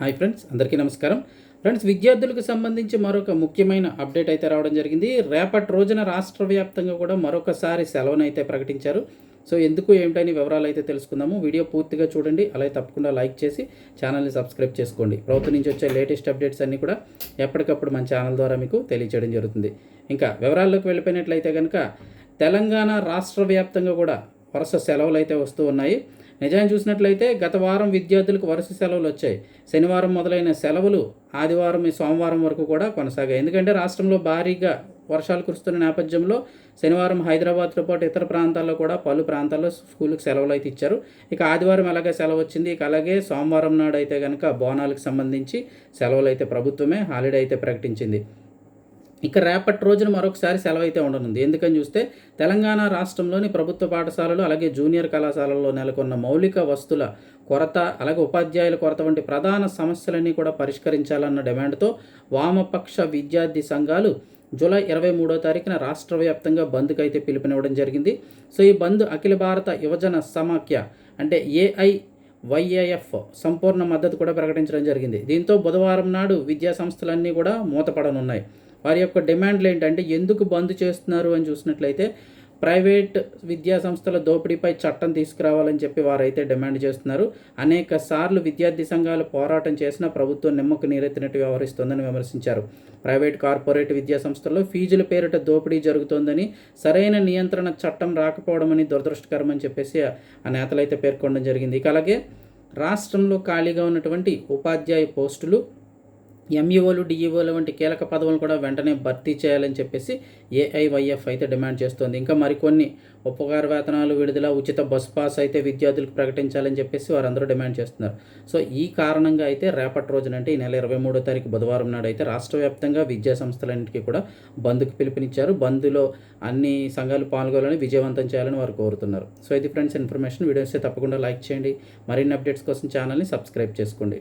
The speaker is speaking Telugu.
హాయ్ ఫ్రెండ్స్ అందరికీ నమస్కారం. ఫ్రెండ్స్ విద్యార్థులకు సంబంధించి మరొక ముఖ్యమైన అప్డేట్ అయితే రావడం జరిగింది. రేపటి రోజున రాష్ట్ర వ్యాప్తంగా కూడా మరొకసారి సెలవును అయితే ప్రకటించారు. సో ఎందుకు ఏమిటని వివరాలు అయితే తెలుసుకుందాము. వీడియో పూర్తిగా చూడండి అలాగే తప్పకుండా లైక్ చేసి ఛానల్ని సబ్స్క్రైబ్ చేసుకోండి. ప్రభుత్వం నుంచి వచ్చే లేటెస్ట్ అప్డేట్స్ అన్నీ కూడా ఎప్పటికప్పుడు మన ఛానల్ ద్వారా మీకు తెలియచేయడం జరుగుతుంది. ఇంకా వివరాల్లోకి వెళ్ళిపోయినట్లయితే కనుక తెలంగాణ రాష్ట్ర వ్యాప్తంగా కూడా వరుస సెలవులు అయితే వస్తూ ఉన్నాయి. నిజాన్ని చూసినట్లయితే గత వారం విద్యార్థులకు వరుస సెలవులు వచ్చాయి. శనివారం మొదలైన సెలవులు ఆదివారం సోమవారం వరకు కూడా కొనసాగాయి. ఎందుకంటే రాష్ట్రంలో భారీగా వర్షాలు కురుస్తున్న నేపథ్యంలో శనివారం హైదరాబాద్తో పాటు ఇతర ప్రాంతాల్లో కూడా పలు ప్రాంతాల్లో స్కూల్కి సెలవులు అయితే ఇచ్చారు. ఇక ఆదివారం ఎలాగే సెలవు వచ్చింది? ఇక అలాగే సోమవారం నాడు అయితే కనుక బోనాలకు సంబంధించి సెలవులు అయితే ప్రభుత్వమే హాలిడే అయితే ప్రకటించింది. ఇక రేపటి రోజున మరొకసారి సెలవు అయితే ఉండనుంది. ఎందుకని చూస్తే తెలంగాణ రాష్ట్రంలోని ప్రభుత్వ పాఠశాలలు అలాగే జూనియర్ కళాశాలల్లో నెలకొన్న మౌలిక వస్తుల కొరత అలాగే ఉపాధ్యాయుల కొరత వంటి ప్రధాన సమస్యలన్నీ కూడా పరిష్కరించాలన్న డిమాండ్తో వామపక్ష విద్యార్థి సంఘాలు జూలై ఇరవై మూడో తారీఖున రాష్ట్ర వ్యాప్తంగా బంద్కు అయితే పిలుపునివ్వడం జరిగింది. సో ఈ బంద్ అఖిల భారత యువజన సమాఖ్య అంటే ఏఐ వైఏఎఫ్ సంపూర్ణ మద్దతు కూడా ప్రకటించడం జరిగింది. దీంతో బుధవారం నాడు విద్యా సంస్థలన్నీ కూడా మూతపడనున్నాయి. వారి యొక్క డిమాండ్లు ఏంటంటే ఎందుకు బంద్ చేస్తున్నారు అని చూసినట్లయితే ప్రైవేట్ విద్యా సంస్థల దోపిడీపై చట్టం తీసుకురావాలని చెప్పి వారైతే డిమాండ్ చేస్తున్నారు. అనేక సార్లు విద్యార్థి సంఘాలు పోరాటం చేసినా ప్రభుత్వం నిమ్మకు నీరెత్తినట్టు వ్యవహరిస్తోందని విమర్శించారు. ప్రైవేట్ కార్పొరేట్ విద్యా సంస్థల్లో ఫీజుల పేరిట దోపిడీ జరుగుతోందని సరైన నియంత్రణ చట్టం రాకపోవడం అని దురదృష్టకరమని చెప్పేసి ఆ నేతలైతే పేర్కొనడం జరిగింది. ఇక అలాగే రాష్ట్రంలో ఖాళీగా ఉన్నటువంటి ఉపాధ్యాయ పోస్టులు ఎంఈఓలు డిఈఓలు వంటి కీలక పదవులను కూడా వెంటనే భర్తీ చేయాలని చెప్పేసి ఏఐవైఎఫ్ అయితే డిమాండ్ చేస్తోంది. ఇంకా మరికొన్ని ఉపకార వేతనాలు విడుదల ఉచిత బస్ పాస్ అయితే విద్యార్థులకు ప్రకటించాలని చెప్పేసి వారందరూ డిమాండ్ చేస్తున్నారు. సో ఈ కారణంగా అయితే రేపటి రోజున అంటే ఈ నెల ఇరవై మూడో తారీఖు బుధవారం నాడు అయితే రాష్ట్ర వ్యాప్తంగా విద్యా సంస్థలన్నింటికీ కూడా బంద్కు పిలుపునిచ్చారు. బంద్లో అన్ని సంఘాలు పాల్గొనాలని విజయవంతం చేయాలని వారు కోరుతున్నారు. సో ఇది ఫ్రెండ్స్ ఇన్ఫర్మేషన్. వీడియోస్ తప్పకుండా లైక్ చేయండి. మరిన్ని అప్డేట్స్ కోసం ఛానల్ని సబ్స్క్రైబ్ చేసుకోండి.